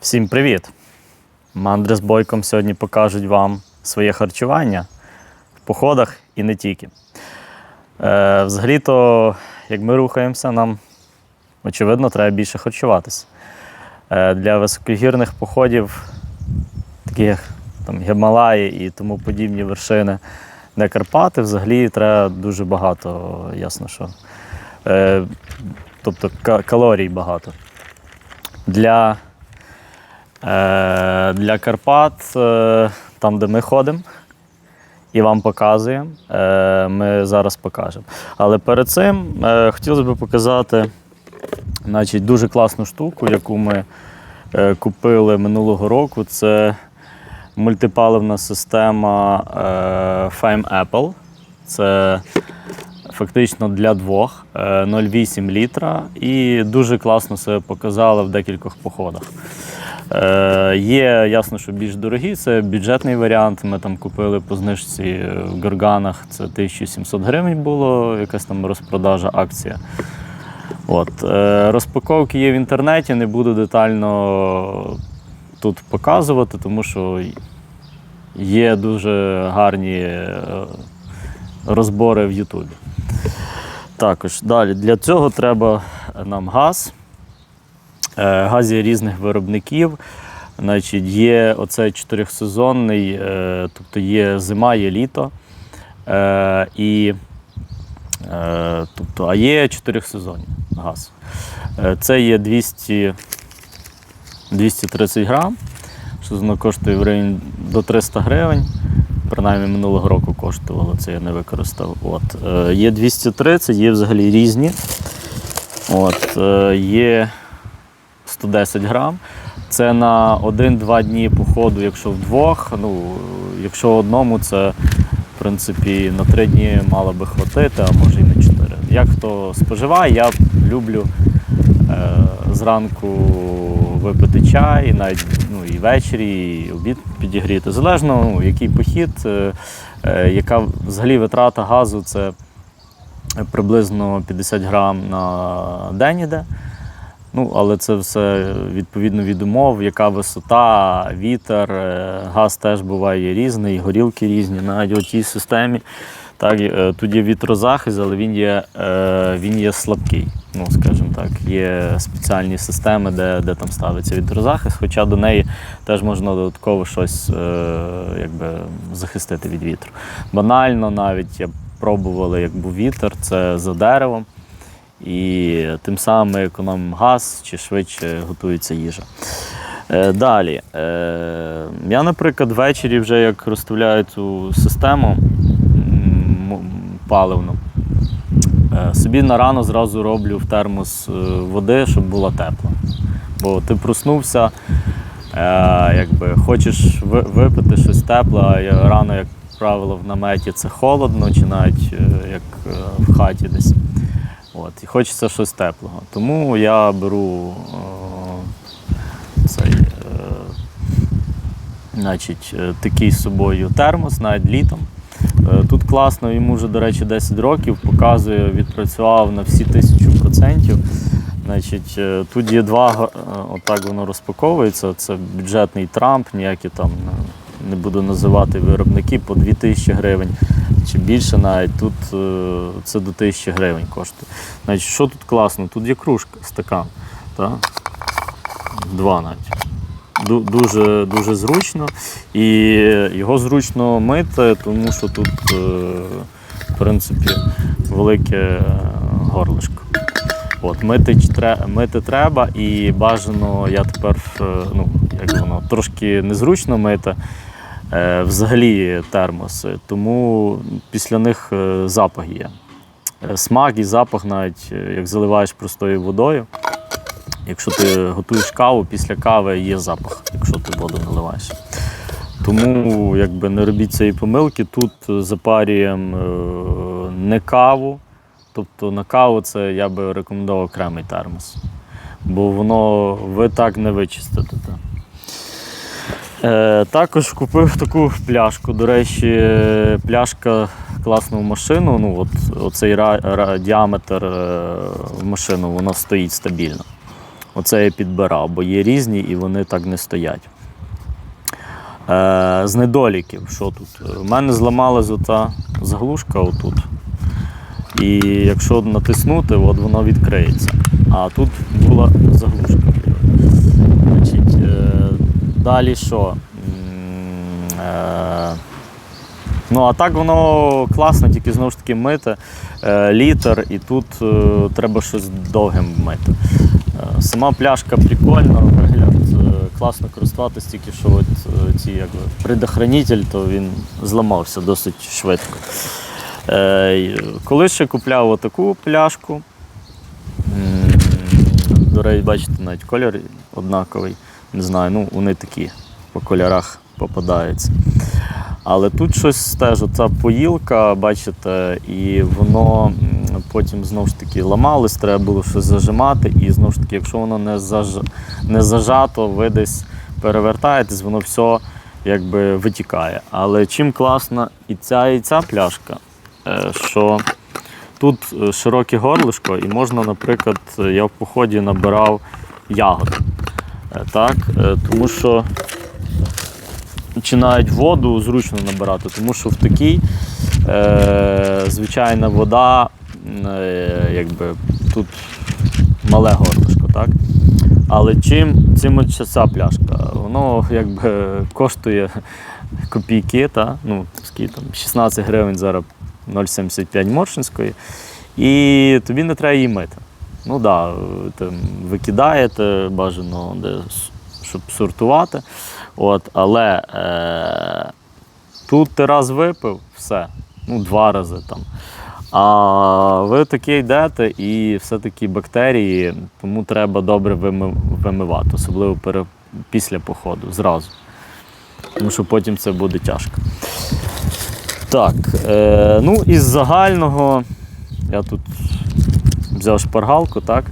Всім привіт! Мандри з Бойком сьогодні покажуть вам своє харчування в походах і не тільки. Е, взагалі-то, як ми рухаємося, нам очевидно треба більше харчуватися. Е, для високогірних походів, таких як там, Гімалаї і тому подібні вершини, де Карпати, взагалі треба дуже багато, ясно, що. Е, тобто ка- калорій багато. Для Для Карпат, е, там, де ми ходимо і вам показуємо, е, ми зараз покажемо. Але перед цим е, хотілося б показати значить, дуже класну штуку, яку ми е, купили минулого року. Це мультипаливна система е, Fame Apple. Це фактично для двох е, 0,8 літра і дуже класно себе показала в декількох походах. Е, є ясно, що більш дорогі, це бюджетний варіант. Ми там купили по знижці в Горганах, це 1700 гривень було, якась там розпродажа, акція. От. Е, розпаковки є в інтернеті, не буду детально тут показувати, тому що є дуже гарні е, розбори в Ютубі. Також далі для цього треба нам газ. Е, Газ є різних виробників. Значить, є оцей чотирьохсезонний, е, тобто є зима, є літо. Е, і, тобто, а є чотирьохсезонний газ. Це є 200, 230 грам, що воно коштує в районі до 300 гривень. Принаймні минулого року коштувало, це я не використав. От. Є 230, є взагалі різні. От, є 110 грам. Це на 1-2 дні походу, якщо вдвох. Ну, якщо одному, це в принципі на 3 дні мало би хватити, а може і на 4. Як хто споживає, я люблю е, зранку випити чай, і навіть ну, і ввечері, і обід підігріти. Залежно, ну, який похід, е, е, яка взагалі витрата газу це приблизно 50 грам на день іде. Ну, але це все відповідно від умов, яка висота, вітер, е, газ теж буває різний, горілки різні. Навіть у тій системі так, е, тут є вітрозахист, але він є, е, він є слабкий. Ну, скажімо так, є спеціальні системи, де, де там ставиться вітрозахист, хоча до неї теж можна додатково щось якби, захистити від вітру. Банально навіть я пробували, як був вітер, це за деревом. І тим самим ми економимо газ чи швидше готується їжа. Е, Далі. Е, Я, наприклад, ввечері вже як розставляю цю систему паливну, е, собі на рано зразу роблю в термос води, щоб була тепла. Бо ти проснувся, якби хочеш випити щось тепле, а рано, як правило, в наметі це холодно, чи навіть як в хаті десь. От, і хочеться щось теплого. Тому я беру е, цей, е, значить, е, такий з собою термос, навіть літом. Е, Тут класно, йому вже, до речі, 10 років, показує, відпрацював на всі тисячу процентів. Значить, е, тут є два, е, отак воно розпаковується. Це бюджетний Трамп, ніякі там не буду називати виробники по 2000 гривень чи більше навіть. Тут е, це до 1000 гривень коштує. Значить, що тут класно? Тут є кружка, стакан. Та? Два навіть. Ду- Дуже, дуже зручно. І його зручно мити, тому що тут, е, в принципі, велике горлишко. От, мити, мити треба і бажано, я тепер е, ну, як воно, трошки незручно мити. Е, взагалі термоси, тому після них е, запах є. Е, Смак і запах, навіть як заливаєш простою водою. Якщо ти готуєш каву, після кави є запах, якщо ти воду наливаєш. Тому якби не робіть цієї помилки. Тут запарюємо не каву. Тобто на каву це я би рекомендував окремий термос. Бо воно ви так не вичистите. Е, також купив таку пляшку. До речі, пляшка класну в машину. Ну, от, оцей діаметр е, в машину воно стоїть стабільно. Оце я підбирав, бо є різні і вони так не стоять. Е, з недоліків, що тут? У мене зламалась ота заглушка отут. І якщо натиснути, от воно відкриється. А тут була заглушка. Далі що? Е, ну, а так воно класно, тільки знову ж таки мити е, літр, і тут е, треба щось довгим мити. Сама пляшка прикольна, вигляд, класно користуватись, тільки що от, ці, якби, предохранитель, то він зламався досить швидко. Коли ще купляв отаку пляшку, до речі, бачите, навіть колір однаковий. Не знаю, ну вони такі по кольорах попадаються. Але тут щось теж, оця поїлка, бачите, і воно потім знову ж таки ламалось, треба було щось зажимати, і знову ж таки, якщо воно не, заж... не зажато, ви десь перевертаєтесь, воно все якби витікає. Але чим класна і ця, і ця пляшка, е, що тут е, широке горлишко, і можна, наприклад, я в поході набирав ягод. Е, Так, е, тому що чи навіть воду зручно набирати, тому що в такій е, звичайна вода, якби тут мале горлишко, так? Але чим цим ця пляшка? Воно якби коштує копійки, та? ну, скільки там, 16 гривень зараз 0,75 Моршинської, і тобі не треба її мити. Ну да, там, викидаєте бажано, де, щоб сортувати. От, але е, тут ти раз випив, все, ну, два рази там. А ви таки йдете і все-таки бактерії, тому треба добре вимивати, особливо пере, після походу, зразу. Тому що потім це буде тяжко. Так, е, ну із загального я тут взяв шпаргалку, так?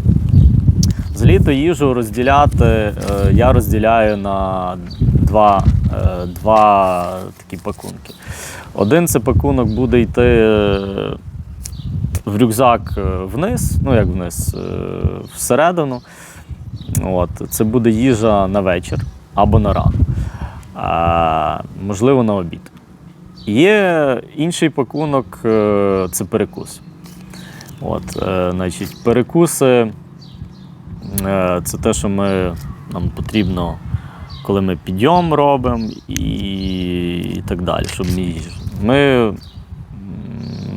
Взагалі то їжу розділяти, е, я розділяю на два, е, два такі пакунки. Один це пакунок буде йти е, в рюкзак вниз, ну як вниз, всередину. От, це буде їжа на вечір або на ранок, можливо, на обід. Є інший пакунок це перекус. От, е, значить, перекуси е, це те, що ми, нам потрібно, коли ми підйом робимо і, і так далі, щоб не. Ми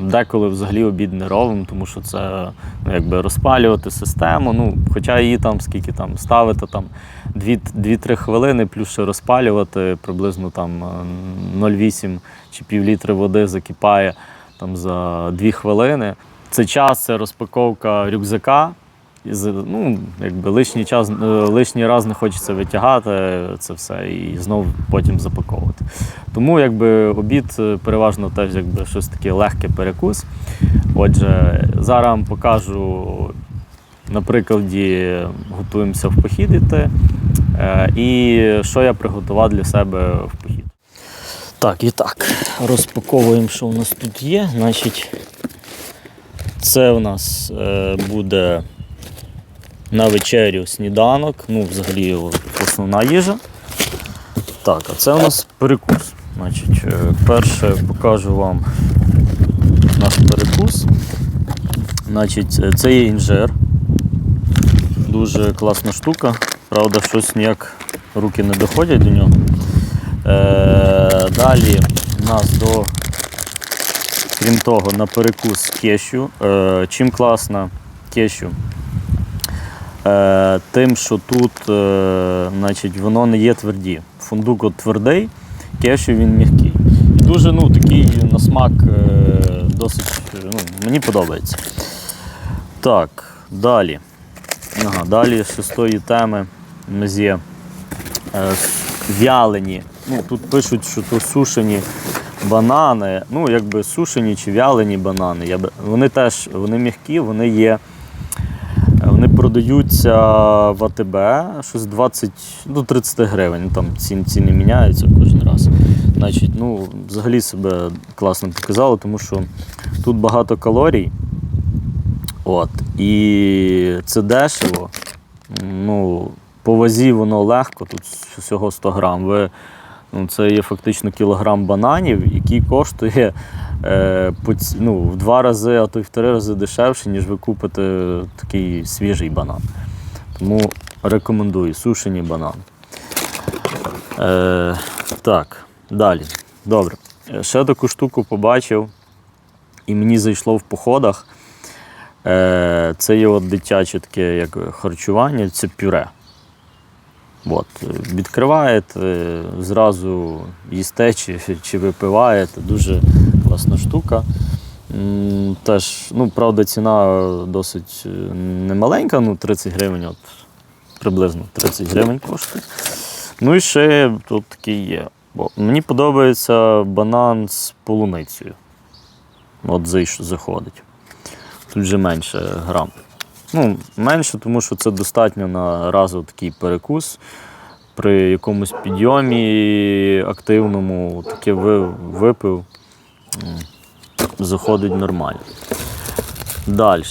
деколи взагалі обід не робимо, тому що це ну, якби розпалювати систему. Ну, хоча її там скільки там ставити там 2-3 хвилини, плюс ще розпалювати приблизно там е, 0,8 чи пів літри води закипає там за 2 хвилини. Це час, це розпаковка рюкзака. Ну, якби лишній час, е, лишній раз не хочеться витягати це все і знову потім запаковувати. Тому якби обід е, переважно теж якби щось таке легке перекус. Отже, зараз вам покажу на прикладі готуємося в похід іти. е, І що я приготував для себе в похід. Так, і так, розпаковуємо, що у нас тут є. Значить, це у нас е, буде на вечерю сніданок, ну, взагалі основна їжа. Так, а це у нас перекус. Значить, е, перше покажу вам наш перекус. Значить, е, це є інжир. Дуже класна штука. Правда, щось ніяк руки не доходять до нього. Е, далі у нас до, крім того, на перекус кешю. Е, чим класна кешю? Е, тим, що тут е, значить, воно не є тверді. Фундук от твердий, кешю він м'який. І дуже ну, такий на смак досить ну, мені подобається. Так, далі. Ага, далі з шостої теми у нас вялені. Ну, тут пишуть, що то сушені банани. Ну, якби сушені чи вялені банани. Вони теж вони м'які, вони є. Вони продаються в АТБ щось 20 до 30 гривень. Там ціни міняються кожен раз. Значить, ну, взагалі себе класно показало, тому що тут багато калорій. От, і це дешево. Ну, по вазі воно легко, тут всього 100 грам. Ви, ну, це є фактично кілограм бананів, який коштує е, ну, в два рази, а то й в три рази дешевше, ніж ви купите такий свіжий банан. Тому рекомендую сушені банани. Е, так, далі. Добре. Е, Ще таку штуку побачив, і мені зайшло в походах. Е, це є от дитяче таке як харчування, це пюре. От, відкриваєте, е, зразу їсте чи, чи випиваєте. Дуже класна штука. Теж, ну, правда, ціна досить е, немаленька, ну 30 гривень, от, приблизно 30 гривень коштує. Ну і ще тут такий є. Бо мені подобається банан з полуницею. От заходить. Тут вже менше грам. Ну, менше, тому що це достатньо на разово такий перекус. При якомусь підйомі активному таке випив, заходить нормально. Далі.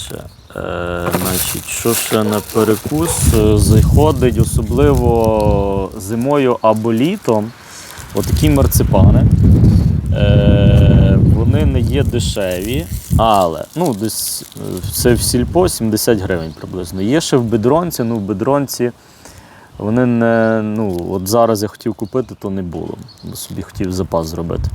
Е, значить, що ще на перекус Е, заходить, особливо зимою або літом, отакі марципани. Е, вони не є дешеві, але ну, десь е, це в сільпо 70 гривень приблизно. Є ще в бедронці, ну в бедронці вони не. Ну, от зараз я хотів купити, то не було. Бо собі хотів запас зробити.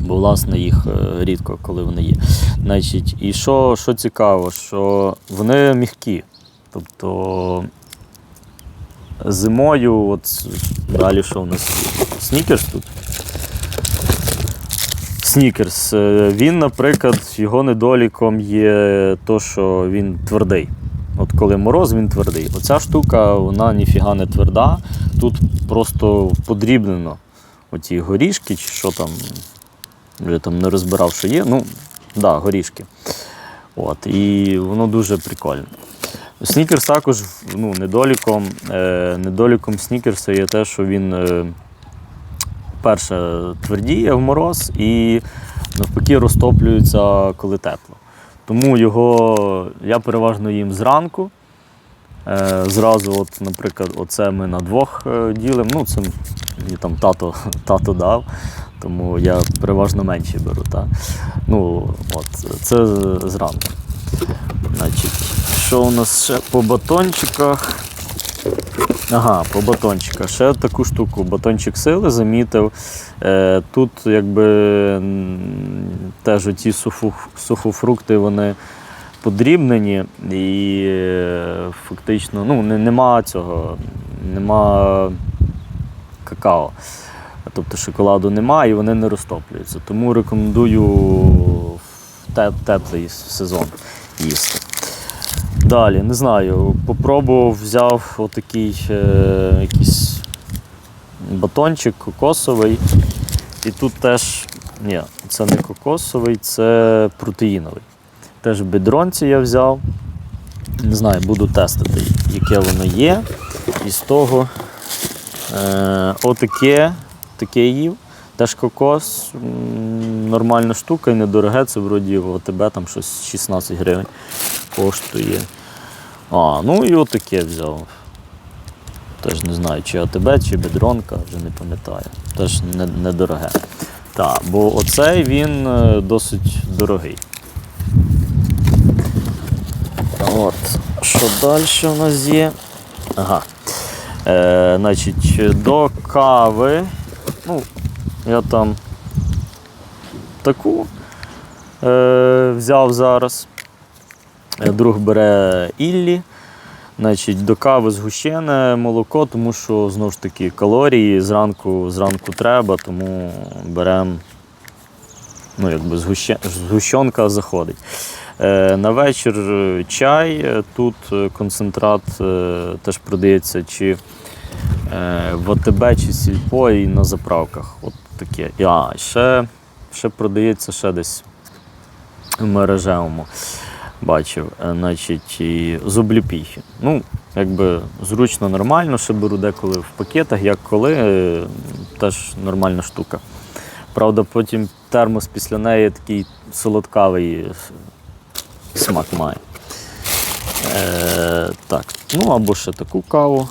Бо, власне, їх е, рідко, коли вони є. Значить, і що, що цікаво, що вони м'які. Тобто зимою, от далі що у нас? Снікерс тут. Снікерс. Він, наприклад, його недоліком є то, що він твердий. От коли мороз, він твердий. Оця штука, вона ніфіга не тверда. Тут просто подрібнено оті горішки, чи що там, я там не розбирав, що є. Ну, да, горішки. От, і воно дуже прикольне. Снікерс також ну, недоліком, е, недоліком снікерса є те, що він. Е, перше твердіє в мороз і навпаки розтоплюється, коли тепло. Тому його я переважно їм зранку. Е, зразу, от, наприклад, оце ми на двох е, ділимо. Ну, це мені там тато, тато дав, тому я переважно менше беру. Та. Ну, от, це зранку. Значить, що у нас ще по батончиках? Ага, по батончиках. Ще таку штуку. Батончик сили замітив. Е, тут якби теж ті сухофрукти вони подрібнені і е, фактично ну, не, нема цього, нема какао. Тобто шоколаду нема і вони не розтоплюються. Тому рекомендую в теплий сезон їсти. Далі, не знаю, попробував, взяв отакий е, якийсь батончик кокосовий. І тут теж, ні, це не кокосовий, це протеїновий. Теж бедронці я взяв. Не знаю, буду тестити, яке воно є. І з того е, отаке, таке їв. Теж кокос, нормальна штука і недороге, це вроді в ОТБ там щось 16 гривень коштує. А, ну і отаке взяв. Теж не знаю, чи АТБ, чи бедронка, вже не пам'ятаю. Теж не- недороге. Так, бо оцей він е, досить дорогий. От, що далі у нас є? Ага. Е, значить, до кави. Ну, я там таку е, взяв зараз. Е, Друг бере Іллі. Значить, до кави згущене молоко, тому що знову ж таки калорії зранку, зранку треба, тому беремо ну, якби згущенка заходить. Е, на вечір чай, тут е, концентрат е, теж продається чи е, в АТБ, чи сільпо і на заправках. От таке. А, ще, ще продається ще десь в мережевому. Бачив, Е, значить, і з обліпіхи. Ну, якби зручно, нормально, ще беру деколи в пакетах, як коли, е, теж нормальна штука. Правда, потім термос після неї такий солодкавий смак має. Е, так, Ну або ще таку каву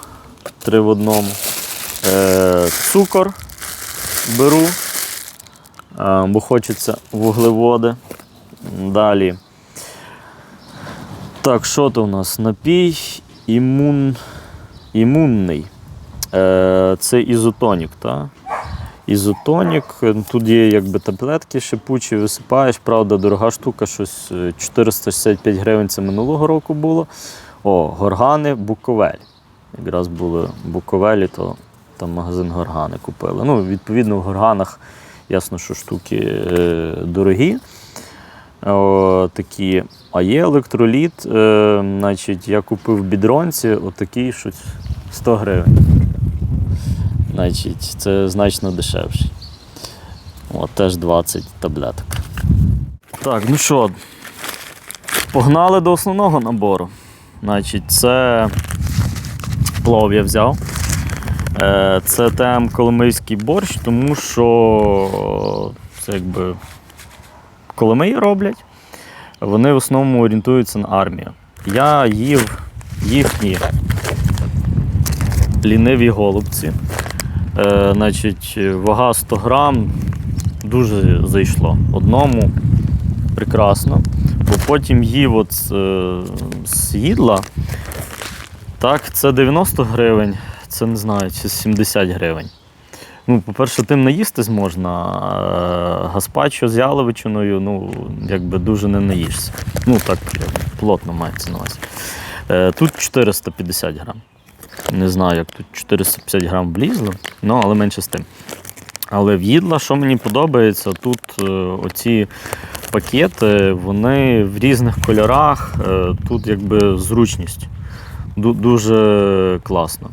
три в одному. Е, цукор беру, е, бо хочеться вуглеводи. Далі. Так, що то у нас? Напій імун... імунний. Е, це ізотонік, так? Ізотонік. Тут є якби таблетки шипучі, висипаєш, правда, дорога штука, щось е, 465 гривень це минулого року було. О, горгани Буковель. Якраз були Буковелі, то там магазин горгани купили. Ну, відповідно, в горганах ясно, що штуки е, дорогі. О, такі. А є електроліт, е, значить, я купив в бідронці отакий щось 100 гривень. Значить, це значно дешевше. От, теж 20 таблеток. Так, ну що, погнали до основного набору. Значить, це плов я взяв. Е, Це тем коломийський борщ, тому що це якби Коломиї роблять. Вони в основному орієнтуються на армію. Я їв їхні ліниві голубці. Е, значить, вага 100 грам дуже зайшло. Одному прекрасно. Бо потім їв от з, е, з їдла. Так, це 90 гривень, це не знаю, чи 70 гривень. Ну, по-перше, тим наїстись можна, а гаспачо з яловичиною, ну, якби дуже не наїшся. Ну, так плотно мається на увазі. Е, Тут 450 грам. Не знаю, як тут 450 грам влізло, ну, але менше з тим. Але в їдла, що мені подобається, тут е, оці пакети, вони в різних кольорах, е, тут якби зручність. Дуже класно.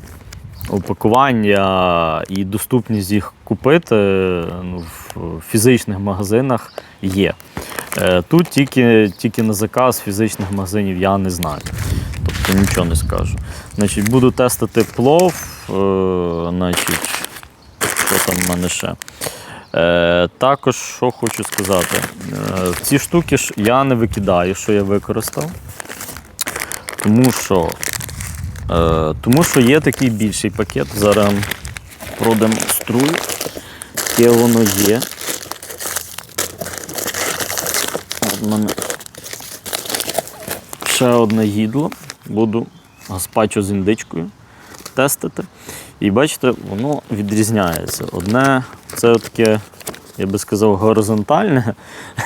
Упакування і доступність їх купити ну, в фізичних магазинах є. Е, Тут тільки, тільки на заказ фізичних магазинів я не знаю. Тобто нічого не скажу. Значить, буду тестити плов. Е, значить, що там в мене ще? Е, також що хочу сказати, е, ці штуки я не викидаю, що я використав. Тому що, е, тому що є такий більший пакет. Зараз продемонструю, яке воно є. Ще одне їдло. Буду гаспачо з індичкою тестити. І бачите, воно відрізняється. Одне це таке, я би сказав, горизонтальне,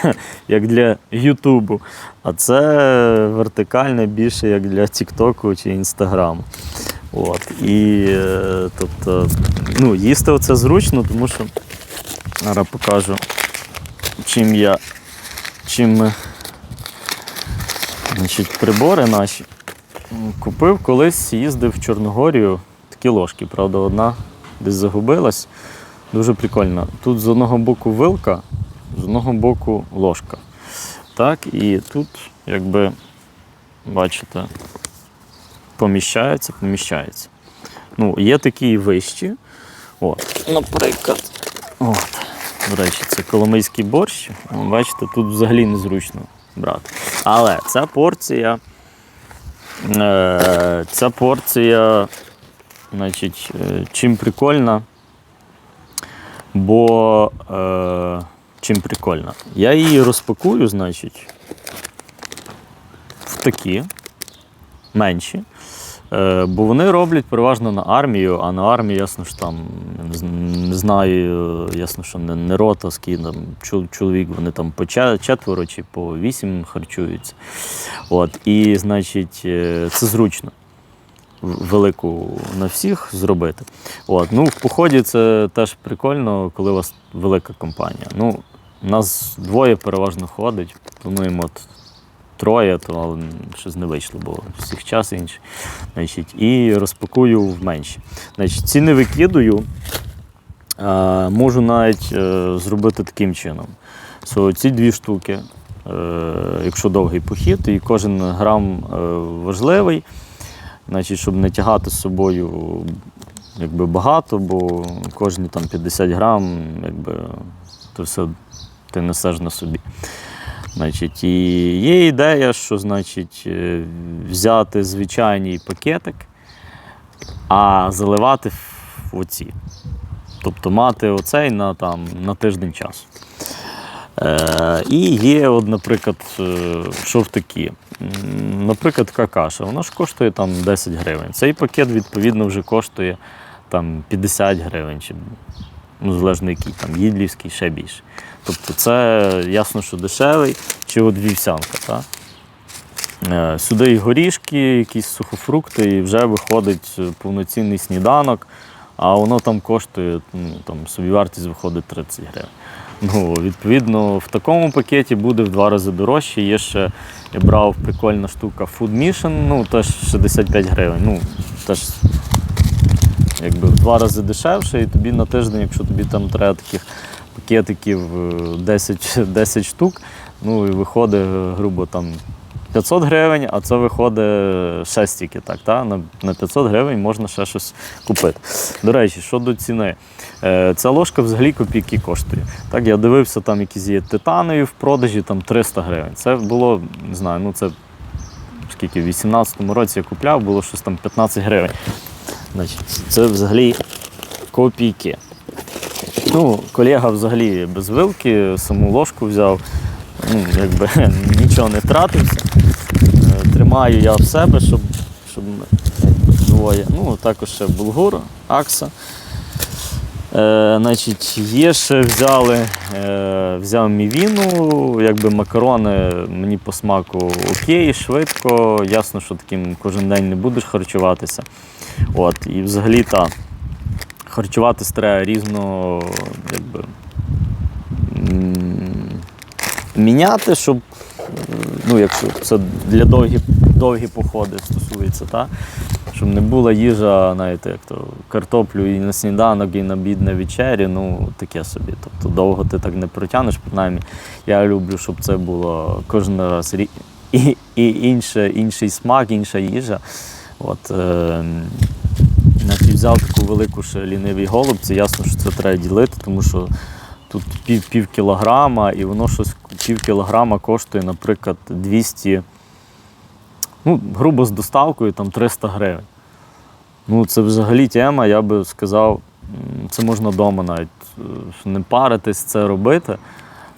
як для Ютубу, а це вертикальне більше як для Тіктоку чи Інстаграму. От. І е, тобто, ну, їсти оце зручно, тому що зараз покажу, чим я, чим значить, прибори наші. Купив колись, їздив в Чорногорію такі ложки, правда, одна десь загубилась. Дуже прикольно. Тут з одного боку вилка, з одного боку ложка. Так, і тут, якби, бачите, поміщається, поміщається. Ну, є такі і вищі. От, наприклад, от, до речі, це коломийський борщ. Бачите, тут взагалі незручно брати. Але ця порція. Е, Ця порція, значить, е, чим прикольна, бо е, чим прикольна? Я її розпакую, значить, в такі менші. Е, Бо вони роблять переважно на армію, а на армії, ясно ж там не знаю, ясно, що не, не рота, там чол- чоловік, вони там по четверо чи по вісім харчуються. От, і, значить, е, це зручно. Велику на всіх зробити. От, ну, в поході це теж прикольно, коли у вас велика компанія. Ну, нас двоє переважно ходить, плануємо от троє, то щось не вийшло, бо всіх час інший. Значить, і розпакую в менші. Значить, ці викидую. А, можу навіть е, зробити таким чином. So, ці дві штуки, е, якщо довгий похід, і кожен грам е, важливий, значить, щоб не тягати з собою якби, багато, бо кожні там 50 грам, якби, то все ти несеш на собі. Значить, і є ідея, що значить, е, взяти звичайний пакетик, а заливати в оці. Тобто мати оцей на, там, на тиждень часу. Е, і є, от, наприклад, е, такі. Наприклад, така каша, вона ж коштує там 10 гривень. Цей пакет, відповідно, вже коштує там 50 гривень, чи, ну, залежно який там, їдлівський, ще більше. Тобто це ясно, що дешевий, чи от вівсянка. Та? Е, Сюди і горішки, якісь сухофрукти, і вже виходить повноцінний сніданок, а воно там коштує, ну, там, собівартість виходить 30 гривень. Ну, відповідно, в такому пакеті буде в два рази дорожче. Є ще, я брав прикольна штука Food Mission, ну теж 65 гривень. Ну, теж якби в два рази дешевше, і тобі на тиждень, якщо тобі там треба таких пакетиків е, 10, 10 штук, ну і виходить, грубо там 500 гривень, а це виходить ще стільки. Так, та? На, на 500 гривень можна ще щось купити. До речі, щодо ціни, е, ця ложка взагалі копійки коштує. Так, я дивився, там якісь є титанові в продажі, там 300 гривень. Це було, не знаю, ну це скільки, в 18-му році я купляв, було щось там 15 гривень. Значить, це взагалі копійки. Ну, колега взагалі без вилки, саму ложку взяв, ну, якби нічого не втратився. Е, Тримаю я в себе, щоб, щоб двоє. Ну, також ще булгур, акса. Е, значить, є ще взяли, е, взяв мівіну, якби макарони мені по смаку окей, швидко. Ясно, що таким кожен день не будеш харчуватися. От, і взагалі та харчуватись треба різно, якби, міняти, щоб, ну, якщо це для довгі, довгі походи стосується, та? щоб не була їжа, знаєте, як то картоплю і на сніданок, і на бід на вечері, ну таке собі. Тобто довго ти так не протягнеш, принаймні. Я люблю, щоб це було кожен раз і, і інше, інший смак, інша їжа. От, е, взяв таку велику ще голуб, це ясно, що це треба ділити, тому що тут пів, пів кілограма, і воно щось пів кілограма коштує, наприклад, 200, ну, грубо з доставкою там 300 гривень. Ну, це взагалі тема, я би сказав, це можна вдома навіть е, не паритись, це робити.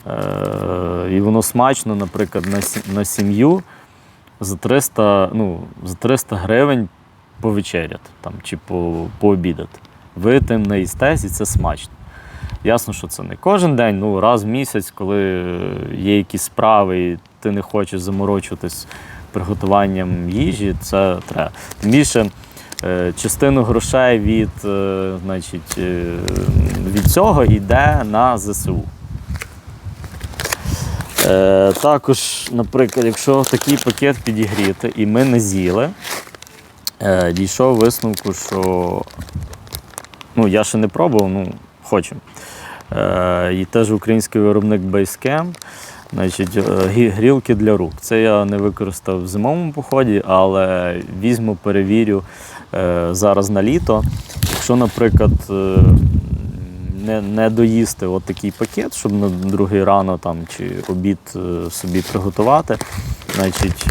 Е, і воно смачно, наприклад, на, сім'ю за 300, ну, за 300 гривень повечеряти там, чи по, пообідати. Ви тим наїстесь і це смачно. Ясно, що це не кожен день, ну раз в місяць, коли є якісь справи, і ти не хочеш заморочуватись приготуванням їжі, це треба. Тим більше е, частину грошей від, е, значить, е, від цього йде на ЗСУ. Також, наприклад, якщо такий пакет підігріти і ми не з'їли, дійшов висновку, що ну, я ще не пробував, ну, хочу. Е, і теж український виробник Basecamp, значить, е, грілки для рук. Це я не використав в зимовому поході, але візьму, перевірю е, зараз на літо. Якщо, наприклад, не, не доїсти от такий пакет, щоб на другий рано там, чи обід собі приготувати, значить,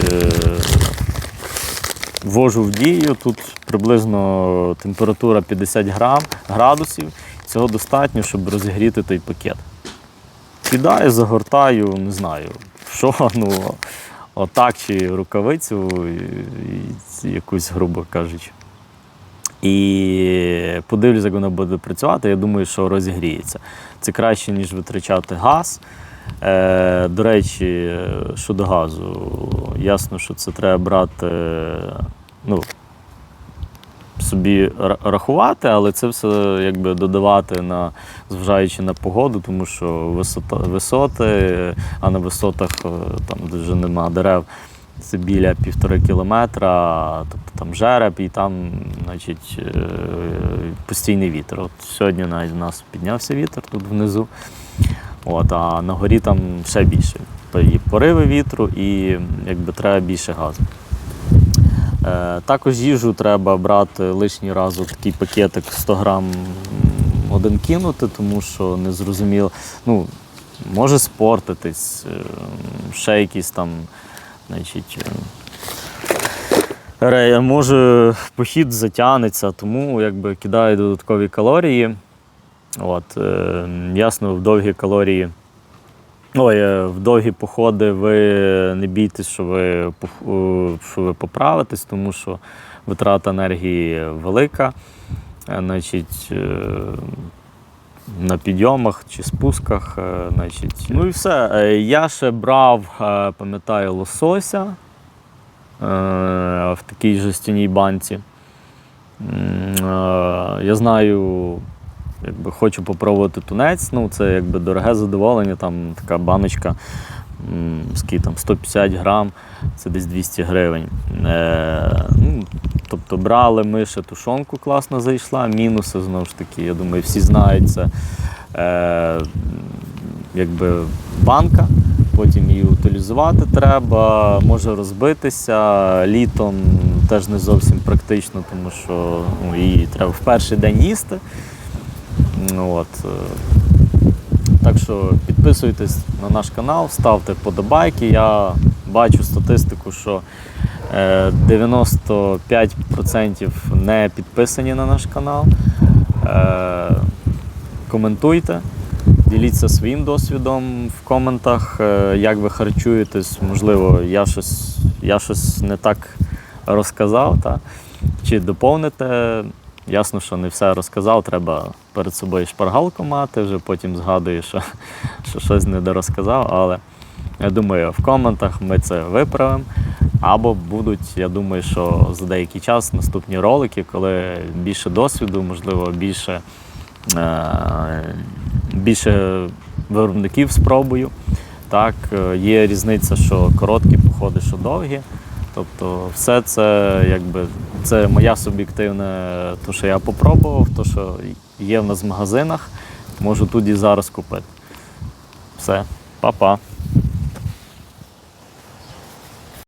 ввожу в дію. Тут приблизно температура 50 грам, градусів. Цього достатньо, щоб розігріти той пакет. Кидаю, загортаю, не знаю, що, ну, отак чи рукавицю, і- і якусь, грубо кажучи. І подивлюсь, як воно буде працювати. Я думаю, що розігріється. Це краще, ніж витрачати газ. Е, до речі, щодо газу, ясно, що це треба брати, ну, собі рахувати, але це все якби додавати на зважаючи на погоду, тому що висота, висоти, а на висотах, е, там де вже нема дерев, це біля півтори кілометра, тобто там жереб і там, значить, е, постійний вітер. От сьогодні навіть у нас піднявся вітер тут внизу. От, а на горі там ще більше. То і пориви вітру, і якби треба більше газу. Е, також їжу треба брати лишній раз такий пакетик 100 грам один кинути, тому що не зрозуміло. Ну, може спортитись, е, ще якісь там, значить. е, може похід затягнеться, тому якби кидаю додаткові калорії. От, ясно, в довгі калорії. Ой, е, в довгі походи ви не бійтесь, що ви, що ви поправитесь, тому що витрата енергії велика. Е, Значить, е, на підйомах чи спусках. Значить. Ну і все. Я ще брав, пам'ятаю, лосося в такій жестяній банці. Я знаю, якби хочу попробувати тунець. Ну, це якби дороге задоволення, там така баночка. Скільки там 150 грам, це десь 200 гривень. Е, ну, тобто брали ми ще тушонку класно зайшла. Мінуси знову ж таки, я думаю, всі знають це. Е, якби банка, потім її утилізувати треба, може розбитися. Літом теж не зовсім практично, тому що ну, її треба в перший день їсти. Ну, От. е, Так що підписуйтесь на наш канал, ставте вподобайки. Я бачу статистику, що е, 95% не підписані на наш канал. Е, Коментуйте, діліться своїм досвідом в коментах, е, як ви харчуєтесь. Можливо, я щось, я щось не так розказав. Та? Чи доповните. Ясно, що не все розказав, треба перед собою шпаргалку мати, вже потім згадую, що, що щось не дорозказав, але я думаю, в коментах ми це виправимо. Або будуть, я думаю, що за деякий час наступні ролики, коли більше досвіду, можливо, більше, е, більше виробників спробую. Так, е, є різниця, що короткі походи, що довгі. Тобто, все це якби це моя суб'єктивне, то, що я попробував, то, що є в нас в магазинах, можу тут і зараз купити. Все, па-па.